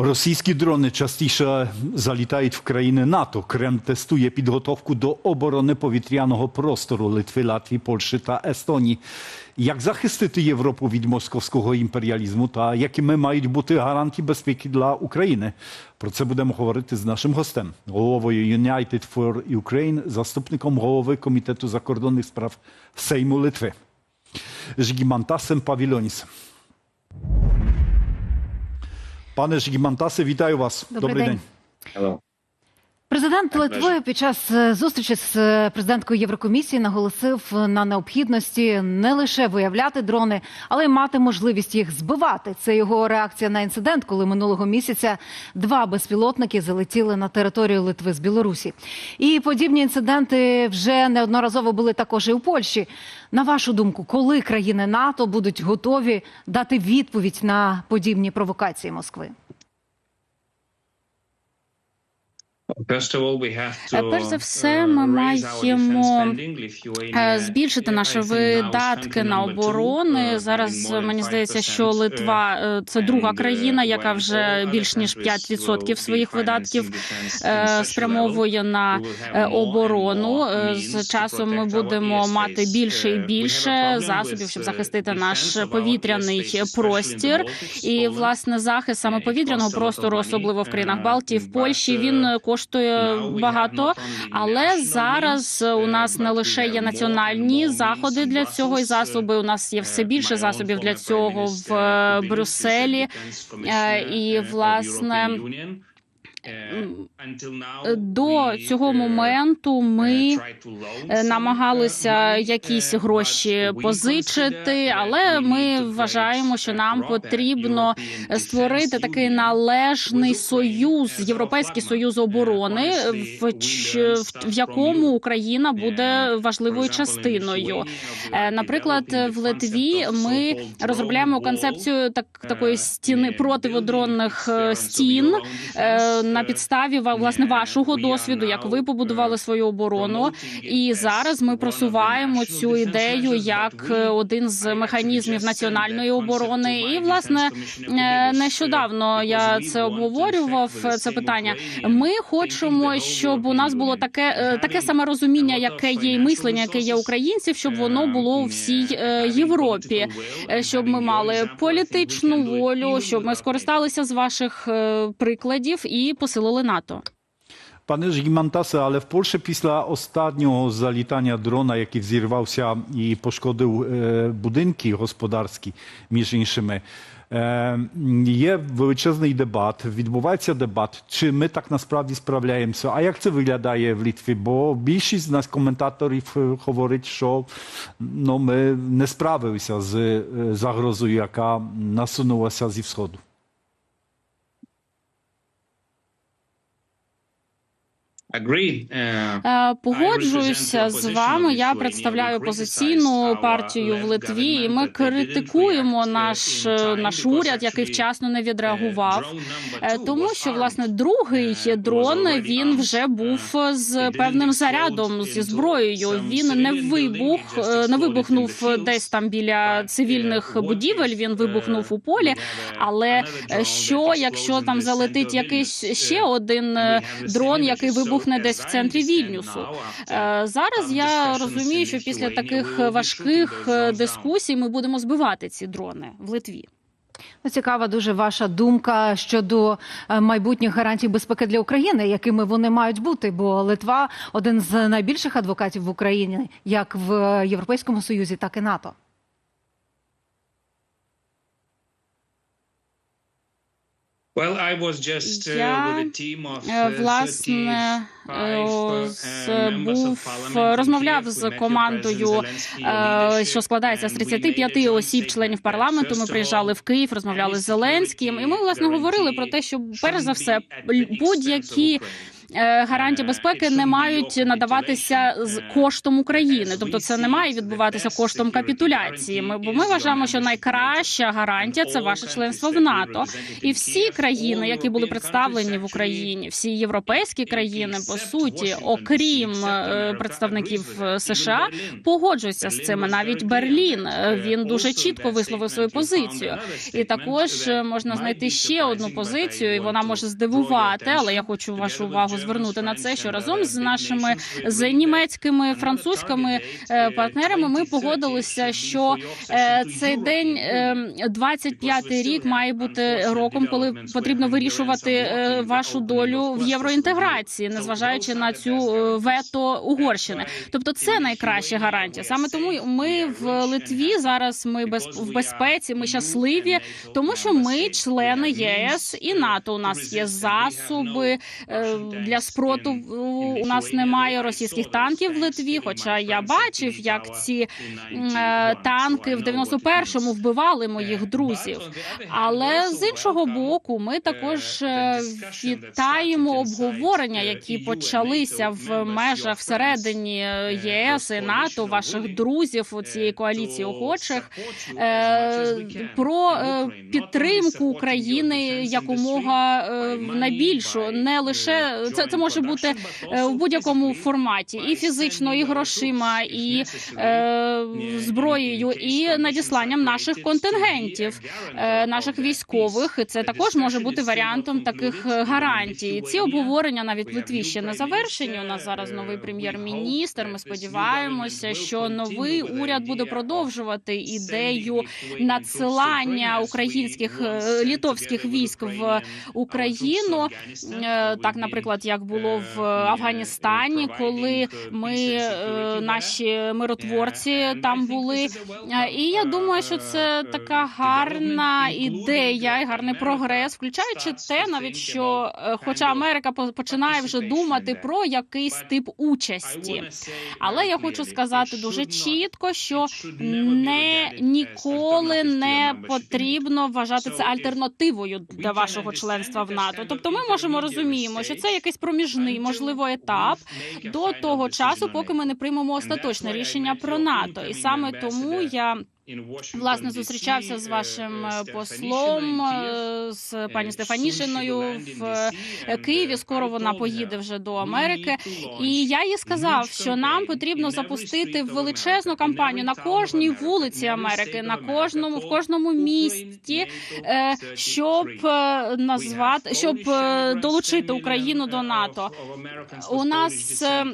Російські дрони частіше залітають в країни НАТО. Кремль тестує підготовку до оборони повітряного простору Литви, Латвії, Польщі та Естонії. Як захистити Європу від московського імперіалізму та якими мають бути гарантії безпеки для України? Про це будемо говорити з нашим гостем, головою United for Ukraine, заступником голови комітету закордонних справ Сейму Литви Жгімантасем Павілонісом. Пане Жигимантасе, витај вас. Добри, Добри ден. ден. Президент Литви під час е, зустрічі з е, президенткою Єврокомісії наголосив на необхідності не лише виявляти дрони, але й мати можливість їх збивати. Це його реакція на інцидент, коли минулого місяця два безпілотники залетіли на територію Литви з Білорусі. І подібні інциденти вже неодноразово були також і у Польщі. На вашу думку, коли країни НАТО будуть готові дати відповідь на подібні провокації Москви? Перш за все, uh, ми маємо, Е, Збільшити наші видатки на оборони uh, зараз мені здається, що 5%, Литва е, це друга країна, яка вже більш ніж countries 5% своїх видатків е, спрямовує на е, оборону. Е, З часом ми будемо мати більше і Uh, більше засобів, щоб uh, захистити наш повітряний простір. І власне захист саме повітряного простору, особливо в країнах Балтії, в Польщі, він uh, коштує багато. Але зараз у uh, нас не лише є національні заходи для цього і засоби. У нас є все Uh, більше засобів для цього в е, Брюсселі. Е, І uh, власне Uh, до цього uh, моменту ми uh, е, намагалися uh, якісь uh, гроші позичити, але ми вважаємо, що нам потрібно створити такий належний союз, Європейський союз Uh, оборони, в, в, якому. Україна буде Uh, важливою частиною. Е, Наприклад, в Литві ми розробляємо концепцію так такої е, стіни е, противодронних е, стін на підставі власне вашого досвіду, як ви побудували е, свою оборону. І зараз ми просуваємо цю ідею як е, один з механізмів національної оборони. І власне е, нещодавно я це обговорював це питання. Ми хочемо, щоб у нас було таке таке саме розуміння, яке є і мислення, яке є українців, щоб воно було у всій Європі. Щоб ми мали політичну волю, щоб ми скористалися з ваших прикладів і посилили НАТО. Пане Жгімантасе, але в Польщі після останнього залітання дрона, який взірвався і пошкодив е, будинки господарські, між іншими, е, є величезний дебат, відбувається дебат, чи ми так насправді справляємося. А як це виглядає в Літві? Бо більшість з нас коментаторів е, говорить, що ну, ми не справилися з загрозою, яка насунулася зі сходу. Погоджуюся з вами. Я представляю опозиційну партію в Литві, і ми критикуємо наш наш уряд, який вчасно не відреагував. Е, Тому що власне другий дрон він вже був з певним зарядом зі зброєю. Він не вибух, е, не вибухнув десь там біля цивільних будівель. Він вибухнув у полі. Але е, що якщо там залетить якийсь ще один е, дрон, який вибухне десь в центрі Вільнюсу? Е, Зараз я розумію, що після таких важких е, дискусій ми будемо збивати ці дрони в Литві. Ну, Цікава дуже ваша думка щодо е, майбутніх гарантій безпеки для України, якими вони мають бути. Бо Литва один з найбільших адвокатів в Україні, як в Європейському Союзі, так і НАТО. Я, with a team of Е, uh, Власне, 35, uh, з- members of був розмовляв з командою, е, що складається з and we 35 made a joint осіб, членів парламенту. Ми приїжджали в Київ, розмовляли з Зеленським, і ми власне говорили про те, що перш за все будь-які е, гарантії безпеки не мають надаватися з коштом України, тобто це не має відбуватися коштом капітуляції. Ми бо ми вважаємо, що найкраща гарантія це ваше членство в НАТО. І всі країни, які були представлені в Україні, всі європейські країни, по суті, окрім е, представників е, США, погоджуються з цим. Навіть Берлін е, він дуже чітко висловив свою позицію. І також е, можна знайти ще одну позицію, і вона може здивувати, але я хочу вашу увагу звернути на це, що разом з нашими з німецькими французькими е, партнерами ми погодилися, що е, цей день, е, 25-й рік, має бути роком, коли потрібно вирішувати е, вашу долю в євроінтеграції, незважаючи на цю вето Угорщини. Тобто, це найкраща гарантія. Саме тому ми в Литві зараз ми без в безпеці. Ми щасливі, тому що ми члени єС і НАТО. У нас є засоби для спротиву. У нас немає російських танків в Литві. Хоча я бачив, як ці е, танки в 91-му вбивали моїх друзів. Але з іншого боку, ми також е, вітаємо обговорення, які почалися в межах всередині е, єС і НАТО, ваших друзів у цієї коаліції охочих е, про е, підтримку України якомога е, найбільшу, не лише це, це може бути е, в будь-якому форматі, і фізично, і грошима, і е, зброєю, і надісланням наших контингентів, е, наших військових. І це також може бути варіантом таких е, гарантій. Ці обговорення навіть в Литві ще не завершені. У нас зараз новий прем'єр-міністр. Ми сподіваємося, що новий уряд буде продовжувати ідею надсилання українських е, літовських військ в Україну. Е, Так, наприклад, як було в Афганістані, коли ми е, наші миротворці там були. Е, І я думаю, що це така гарна ідея і гарний прогрес, включаючи те, навіть що, е, хоча Америка по- починає вже думати про якийсь тип участі. Але я хочу сказати дуже чітко, що не ніколи не потрібно вважати це альтернативою для вашого членства в НАТО. Тобто, ми можемо розуміємо, що це якийсь проміжний, можливо, етап до того часу, поки ми не приймемо остаточне рішення про НАТО. І саме тому я власне зустрічався з вашим е, послом е, з пані Стефанішиною в е, Києві. Скоро вона поїде вже до Америки. І я їй сказав, що нам потрібно запустити величезну кампанію на кожній вулиці Америки, на кожному в кожному місті, е, щоб е, назвати, щоб е, долучити Україну до НАТО. У нас е,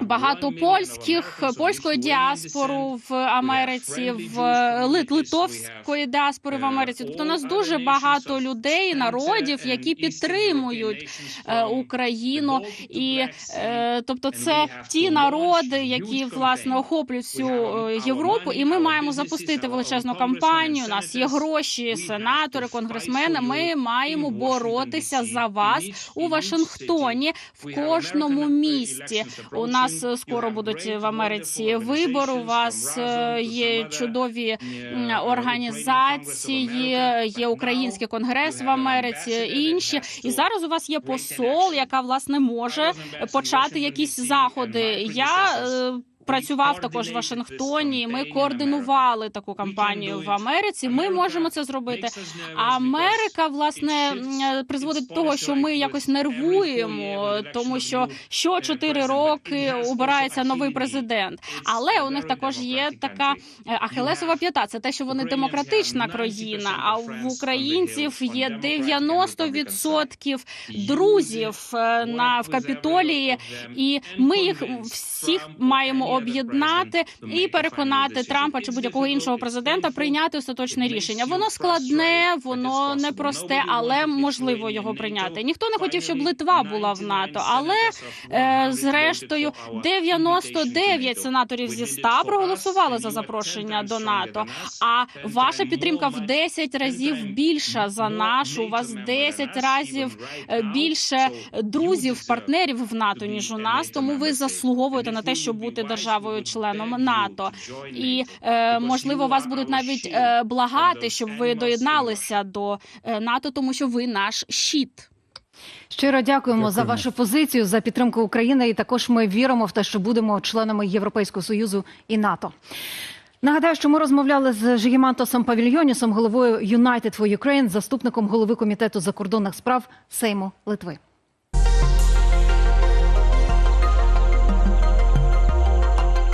багато польських польської діаспори в Америці, в литовської діаспори в Америці. Тобто у нас дуже багато людей, народів, які підтримують е, Україну, і е, тобто це ті народи, які власне охоплюють всю е, Європу, і ми маємо запустити величезну кампанію. У нас є гроші, сенатори, конгресмени. Ми маємо боротися за вас у Вашингтоні в кожному місті. У нас е, скоро будуть в Америці вибори. У вас е, є чудові організації, є Український конгрес в Америці, інші. І зараз у вас є посол, яка власне може почати якісь заходи. Я е, Працював також в Вашингтоні. Ми координували таку кампанію в Америці. Ми можемо це зробити. Америка власне призводить до того, що ми якось нервуємо, тому що що чотири роки обирається новий президент. Але у них також є така е, ахилесова п'ята. Це те, що вони демократична країна. А в українців є 90% друзів е, на в капітолії, і ми їх всіх маємо об'єднати і переконати Трампа чи будь-якого іншого президента прийняти остаточне рішення. Воно складне, воно непросте, але можливо його прийняти. Ніхто не хотів, щоб Литва була в НАТО, але е, зрештою 99 сенаторів зі 100 проголосували за запрошення до НАТО. А ваша підтримка в 10 разів більша за нашу. У вас 10 разів е, більше друзів, партнерів в НАТО ніж у нас. Тому ви заслуговуєте на те, щоб бути державою-членом НАТО. І е, можливо, вас будуть навіть е, благати, щоб ви доєдналися до е, НАТО, тому що ви наш щит. Щиро дякуємо, за вашу позицію, за підтримку України. І також ми віримо в те, що будемо членами Європейського союзу і НАТО. Нагадаю, що ми розмовляли з Жігімантосом Павільйонісом, головою United for Ukraine, заступником голови комітету закордонних справ Сейму Литви.